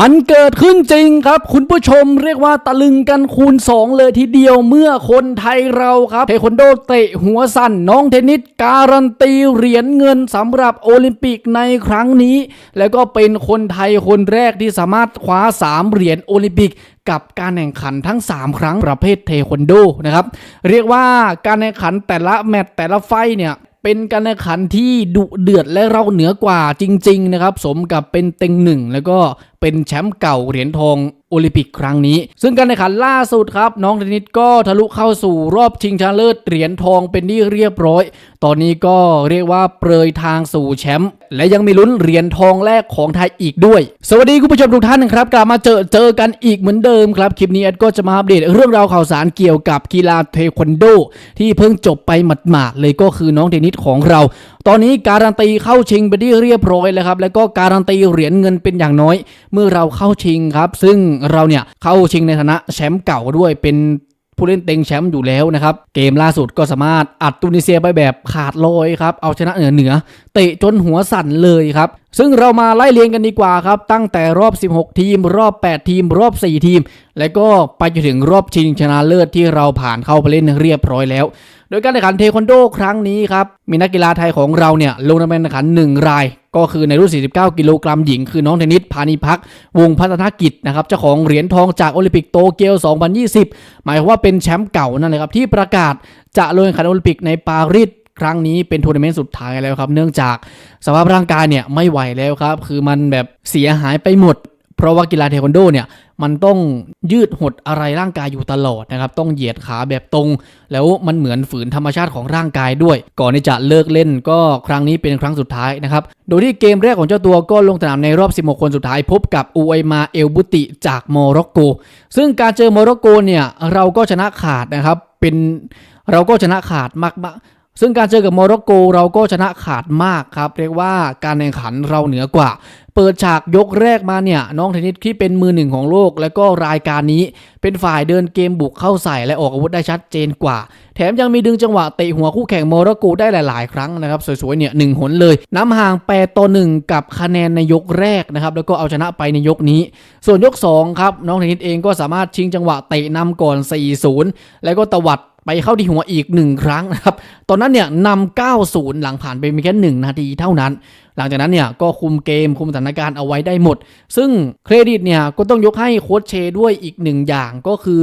มันเกิดขึ้นจริงครับ คุณผู้ชมเรียกว่าตะลึงกันคูณ 2 เลยทีเดียวเมื่อคนไทยเราครับเทควันโดเตะหัวสั่นน้องเทนนิสการันตีเหรียญเงินสำหรับโอลิมปิกในครั้งนี้ แล้วก็เป็นคนไทยคนแรกที่สามารถคว้า 3 เหรียญโอลิมปิกกับการแข่งขันทั้ง 3 ครั้งประเภทเทควันโดนะครับเรียกว่าการแข่งขันแต่ละแมตช์แต่ละไฟเนี่ย เป็นการแข่งขันที่ดุเดือดและเราเหนือกว่าจริง ๆ นะครับ สมกับเป็นเต็งหนึ่งแล้วก็เป็นแชมป์เก่าเหรียญทอง โอลิมปิกครั้งนี้ ซึ่งการแข่งขันล่าสุดครับ น้องเทนนิสก็ทะลุเข้าสู่รอบชิงชนะเลิศเหรียญทองเป็นที่เรียบร้อย ตอนนี้ก็เรียกว่าเปรยทางสู่แชมป์และยังมีลุ้นเหรียญทองแรกของไทยอีกด้วย สวัสดีคุณผู้ชมทุกท่านครับ กลับมาเจอเจอกันอีกเหมือนเดิมครับ คลิปนี้แอดก็จะมาอัปเดตเรื่องราวข่าวสารเกี่ยวกับกีฬาเทควันโด ที่เพิ่งจบไปหมาดๆเลยก็คือน้องเทนนิสของเราตอนนี้การันตีเข้าชิงไปที่เรียบร้อยแล้วครับแล้วก็การันตีเหรียญเงินเป็นอย่างน้อย เมื่อเราเข้าชิงครับ ซึ่งเราเนี่ยเข้าชิงในฐานะแชมป์เก่าด้วยเป็นผู้เล่นเต็งแชมป์อยู่แล้วนะครับ เกมล่าสุดก็สามารถอัดตุนิเซียไปแบบขาดลอยครับ เอาชนะเหนือเหนือ เตะจนหัวสั่นเลยครับ ซึ่งเรามาไล่เรียงกันดีกว่าครับ ตั้งแต่รอบ 16 ทีม รอบ 8 ทีม รอบ 4 ทีม แล้วก็ไปจนถึงรอบชิงชนะเลิศที่เราผ่านเข้าไปเล่นเรียบร้อยแล้ว โดยการแข่งขันเทควันโดครั้งนี้ครับ มีนักกีฬาไทยของเราเนี่ยลงในแข่งขัน 1 ราย ก็คือในรุ่น 49 กิโลกรัมหญิง คือน้องเทนนิสพานิพัก วงพัฒนกิจนะครับเจ้าของเหรียญทองจากโอลิมปิกโตเกียว 2020 หมายความว่าเป็นแชมป์เก่านั่นเลยครับที่ประกาศจะลงแข่งขันโอลิมปิกในปารีส ครั้งนี้เป็นทัวร์นาเมนต์สุดท้ายแล้วครับ เนื่องจากสภาพร่างกายเนี่ยไม่ไหวแล้วครับ คือมันแบบเสียหายไปหมด เพราะว่ากีฬาเทควันโดเนี่ยมันต้องยืดหดอะไรร่างกายอยู่ตลอดนะครับ ต้องเหยียดขาแบบตรง แล้วมันเหมือนฝืนธรรมชาติของร่างกายด้วย ก่อนที่จะเลิกเล่นก็ครั้งนี้เป็นครั้งสุดท้ายนะครับ โดยที่เกมแรกของเจ้าตัวก็ลงสนามในรอบ 16 คนสุดท้ายพบกับอูไอมาเอลบุติจากโมร็อกโก ซึ่งการเจอโมร็อกโกเนี่ยเราก็ชนะขาดนะครับ เป็นเราก็ชนะขาดมาก ซึ่งการเจอกับโมร็อกโกเราก็ชนะขาดมากครับ เรียกว่าการแข่งขันเราเหนือกว่า เปิดฉากยกแรกมาเนี่ย น้องเทนนิสที่เป็นมือหนึ่งของโลก แล้วก็รายการนี้ เป็นฝ่ายเดินเกมบุกเข้าใส่และออกอาวุธได้ชัดเจนกว่า แถมยังมีดึงจังหวะเตะหัวคู่แข่งโมร็อกโกได้หลาย ๆ ครั้งนะครับ สวย ๆ เนี่ยหนึ่งหนเลย น้ำห่าง8ต่อ1กับคะแนนในยกแรกนะครับแล้วก็เอาชนะไปในยกนี้ ส่วนยก2ครับน้องเทนนิสเองก็สามารถชิงจังหวะเตะนำก่อน4-0แล้วก็ตวัด ไปเข้าที่หัวอีก 1 ครั้งนะครับ ตอนนั้นเนี่ยนำ9-0 หลังผ่านไปเพียงแค่1นาทีเท่านั้น หลังจากนั้นเนี่ยก็คุมเกมคุมสถานการณ์เอาไว้ได้หมด ซึ่งเครดิตเนี่ยก็ต้องยกให้โค้ชเชด้วยอีกหนึ่งอย่างก็คือ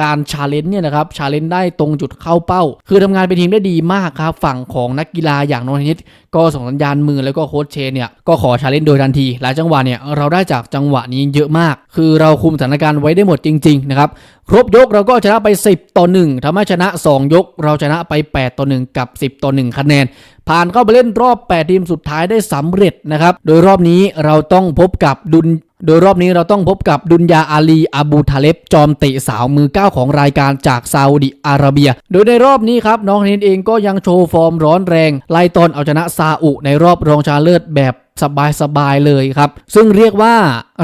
การชาเลนจ์เนี่ยนะครับชาเลนจ์ได้ตรงจุดเข้าเป้า คือทำงานเป็นทีมได้ดีมากครับ ฝั่งของนักกีฬาอย่างโนนทิตก็ส่งสัญญาณมือแล้วก็โค้ชเชเนี่ยก็ขอชาเลนจ์โดยทันที หลายจังหวะเนี่ยเราได้จากจังหวะนี้เยอะมาก คือเราคุมสถานการณ์ไว้ได้หมดจริงๆนะครับครบยกเราก็ชนะไป 10 ต่อ 1ทำให้ชนะ 2 ยก เราชนะไป 8 ต่อ 1 กับ 10 ต่อ 1 คะแนน ผ่านเข้าไปเล่นรอบ 8 ทีมสุดท้ายได้สำเร็จนะครับ โดยรอบนี้เราต้องพบกับดุนโดยรอบนี้เราต้องพบกับดุนยาอาลีอาบูทาเลบจอมเตะสาวมือเก้าของรายการจากซาอุดิอาระเบีย โดยในรอบนี้ครับ น้องเทนเองก็ยังโชว์ฟอร์มร้อนแรง ไล่ตอนเอาชนะซาอุในรอบรองชาเลิศแบบ สบายๆเลยครับ ซึ่งเรียกว่า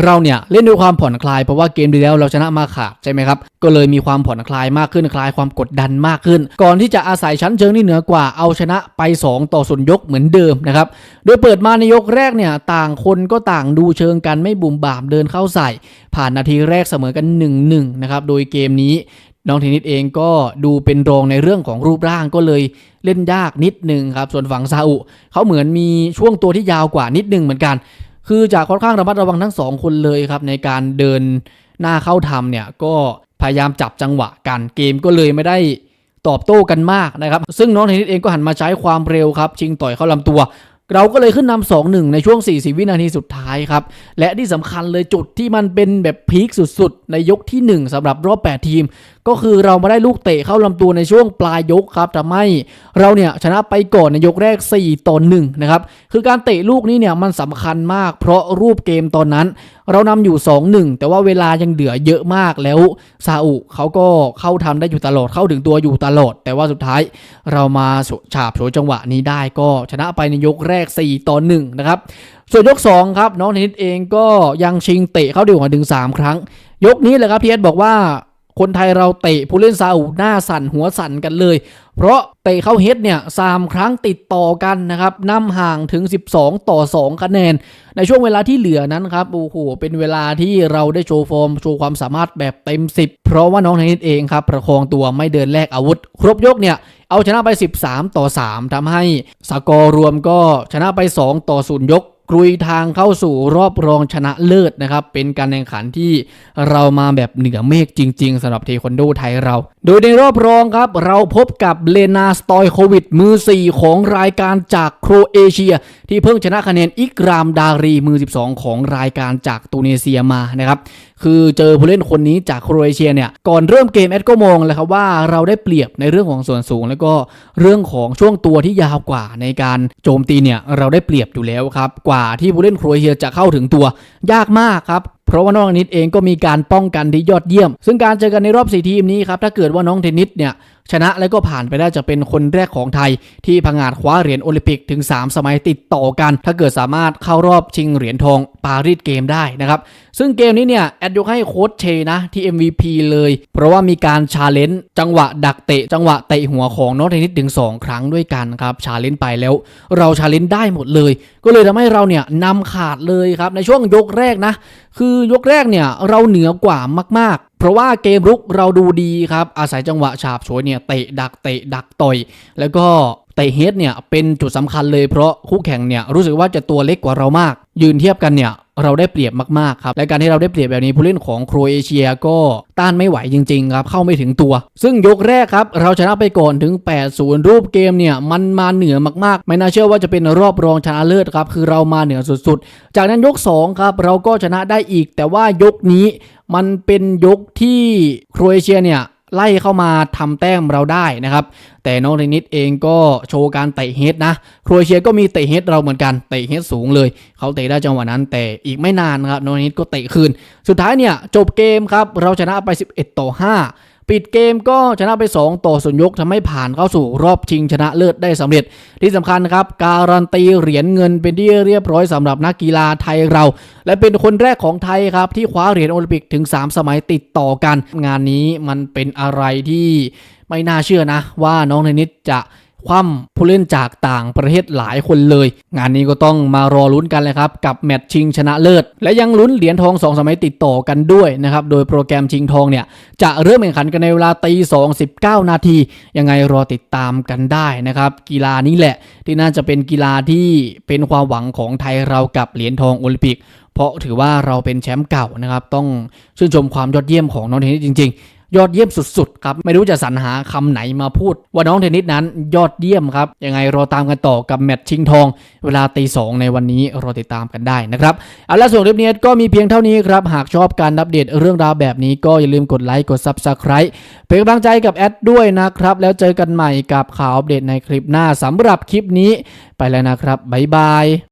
เราเนี่ยเล่นด้วยความผ่อนคลายเพราะว่าเกมดีแล้วเราชนะมาขาดใช่ไหมครับ ก็เลยมีความผ่อนคลายมากขึ้นคลายความกดดันมากขึ้น ก่อนที่จะอาศัยชั้นเชิงที่เหนือกว่าเอาชนะไป 2 ต่อส่วนยกเหมือนเดิมนะครับ โดยเปิดมาในยกแรกเนี่ยต่างคนก็ต่างดูเชิงกันไม่บุ่มบามเดินเข้าใส่ ผ่านนาทีแรกเสมอกัน 1-1นะครับโดยเกมนี้ น้องเทนนิสเองก็ดูเป็นรองในเรื่องของรูปร่างก็เลยเล่นยากนิดนึงครับ ส่วนฝั่งซาอุเขาเหมือนมีช่วงตัวที่ยาวกว่านิดนึงเหมือนกัน คือจะค่อนข้างระมัดระวังทั้งสองคนเลยครับ ในการเดินหน้าเข้าทำเนี่ยก็พยายามจับจังหวะกันเกมก็เลยไม่ได้ตอบโต้กันมากนะครับ ซึ่งน้องเทนนิสเองก็หันมาใช้ความเร็วครับ ชิงต่อยเข้าลำตัว เราก็เลยขึ้นนำสองหนึ่งในช่วง 40 วินาทีสุดท้ายครับ และที่สำคัญเลยจุดที่มันเป็นแบบพีคสุดๆ ในยกที่ 1สำหรับรอบ 8 ทีมก็คือเรามาได้ลูกเตะเข้าลำตัวในช่วงปลายยกครับทำให้เราเนี่ยชนะไปก่อนในยกแรก 4ต่อ1นะครับคือการเตะลูกนี้เนี่ยมันสำคัญมาก เพราะรูปเกมตอนนั้น เรานำอยู่ 2-1 แต่ว่าเวลายังเหลือเยอะมากแล้วซาอุเขาก็เข้าทำได้อยู่ตลอดเข้าถึงตัวอยู่ตลอด แต่ว่าสุดท้ายเรามาฉาบโฉวยจังหวะนี้ได้ก็ชนะไปในยกแรก 4ต่อ1นะครับส่วนยก 2 ครับ น้องเทนนิสเองก็ยังชิงเตะเข้าดีกว่าถึง 3 ครั้ง ยกนี้แหละครับพีเอสบอกว่า คนไทยเราเตะผู้เล่นซาอุหน้าสั่นหัวสั่นกันเลย เพราะเตะเข้าเฮดเนี่ยสามครั้งติดต่อกันนะครับนำห่างถึง 12 ต่อ 2 คะแนน ในช่วงเวลาที่เหลือนั้นครับโอ้โหเป็นเวลาที่เราได้โชว์ฟอร์มโชว์ความสามารถแบบเต็ม 10 เพราะว่าน้องเทนนิสเองครับประคองตัวไม่เดินแลกอาวุธ ครบยกเนี่ยเอาชนะไป 13 ต่อ 3ทำให้สกอร์รวมก็ชนะไป 2 ต่อ 0 ยก กรุยทางเข้าสู่รอบรองชนะเลิศนะครับ เป็นการแข่งขันที่เรามาแบบเหนือเมฆจริง ๆสำหรับเทควันโดไทยเรา โดยในรอบรองครับ เราพบกับเลนาสตอยโควิดมือ 4 ของรายการจากโครเอเชีย ที่เพิ่งชนะคะแนนอิกรามดารีมือ 12 ของรายการจากตูเนเซียมานะครับคือเจอผู้เล่นคนนี้จากโครเอเชียเนี่ยก่อนเริ่มเกมแอดก็มองเลยครับว่าเราได้เปรียบในเรื่องของส่วนสูง แล้วก็เรื่องของช่วงตัวที่ยาวกว่าในการโจมตีเนี่ยเราได้เปรียบอยู่แล้วครับกว่าที่ผู้เล่นโครเอเชียจะเข้าถึงตัวยากมากครับ เพราะว่าน้องเทนนิสเองก็มีการป้องกันที่ยอดเยี่ยม ซึ่งการเจอกันในรอบสี่ทีมนี้ครับถ้าเกิดว่าน้องเทนนิสเนี่ยชนะแล้วก็ผ่านไปได้จะเป็นคนแรกของไทย ที่พังงาดคว้าเหรียญโอลิมปิกถึง 3 สมัยติดต่อกัน ถ้าเกิดสามารถเข้ารอบชิงเหรียญทองปารีสเกมได้นะครับ ซึ่งเกมนี้เนี่ยแอดยกให้โค้ชเชนะที่ MVP เลย เพราะว่ามีการชาเลนจ์จังหวะดักเตะ จังหวะเตะหัวของน้องเทนนิสถึง 2 ครั้งด้วยกันครับชาเลนจ์ไปแล้ว เราชาเลนจ์ได้หมดเลย ก็เลยทำให้เราเนี่ยนำขาดเลยครับในช่วงยกแรกนะ คือยกแรกเนี่ยเราเหนือกว่ามาก ๆ เพราะว่าเกมรุกเราดูดีครับอาศัยจังหวะฉาบฉวยเนี่ยเตะดักเตะดักต่อย แล้วก็ เตะเฮดเนี่ยเป็นจุดสำคัญเลยเพราะคู่แข่งเนี่ยรู้สึกว่าจะตัวเล็กกว่าเรามาก ยืนเทียบกันเนี่ยเราได้เปรียบมากๆครับ และการที่เราได้เปรียบแบบนี้ผู้เล่นของโครเอเชียก็ต้านไม่ไหวจริงๆครับ เข้าไม่ถึงตัว ซึ่งยกแรกครับ เราชนะไปก่อนถึง 8-0 รูปเกมเนี่ยมันมาเหนือมากๆ ไม่น่าเชื่อว่าจะเป็นรอบรองชนะเลิศครับ คือเรามาเหนือสุดๆ จากนั้นยกสองครับ เราก็ชนะได้อีก แต่ว่ายกนี้มันเป็นยกที่โครเอเชียเนี่ย ไล่เข้ามาทำแต้มเราได้นะครับ แต่น้องเทนนิสเองก็โชว์การเตะเฮดนะโครเอเชียก็มีเตะเฮดเราเหมือนกันเตะเฮดสูงเลย เขาเตะได้จังหวะนั้น แต่อีกไม่นานครับน้องเทนนิสก็เตะคืน สุดท้ายเนี่ยจบเกมครับเราชนะไป 11 ต่อ 5 ปิดเกมก็ชนะไป 2 ต่อสุนยกทำให้ผ่านเข้าสู่รอบชิงชนะเลิศได้สำเร็จ ที่สำคัญครับ การันตีเหรียญเงินเป็นที่เรียบร้อยสำหรับนักกีฬาไทยเรา และเป็นคนแรกของไทยครับ ที่คว้าเหรียญโอลิมปิกถึง 3 สมัยติดต่อกัน งานนี้มันเป็นอะไรที่ไม่น่าเชื่อนะ ว่าน้องเทนนิสจะ คว่ำผู้เล่นจากต่างประเทศหลายคนเลย งานนี้ก็ต้องมารอลุ้นกันเลยครับ กับแมตช์ชิงชนะเลิศ และยังลุ้นเหรียญทอง 2 สมัยติดต่อกันด้วยนะครับ โดยโปรแกรมชิงทองเนี่ยจะเริ่มแข่งขันกันในเวลาตี2 19นาที ยังไงรอติดตามกันได้นะครับ กีฬานี้แหละที่น่าจะเป็นกีฬาที่เป็นความหวังของไทยเรากับเหรียญทองโอลิมปิกเพราะถือว่าเราเป็นแชมป์เก่านะครับ ต้องชื่นชมความยอดเยี่ยมของน้องเทนนิสจริง ๆ ยอดเยี่ยมสุดๆครับไม่รู้จะสรรหาคำไหนมาพูด ว่าน้องเทนนิสนั้นยอดเยี่ยมครับยังไงรอตามกันต่อกับแมตช์ชิงทอง เวลาตีสองในวันนี้รอติดตามกันได้นะครับเอาละส่วนคลิปนี้ก็มีเพียงเท่านี้ครับหากชอบการอัปเดตเรื่องราวแบบนี้ก็อย่าลืมกดไลค์กด Subscribe เป็นกำลังใจกับแอดด้วยนะครับแล้วเจอกันใหม่กับข่าวอัปเดตในคลิปหน้าสำหรับคลิปนี้ไปแล้วนะครับบ๊ายบาย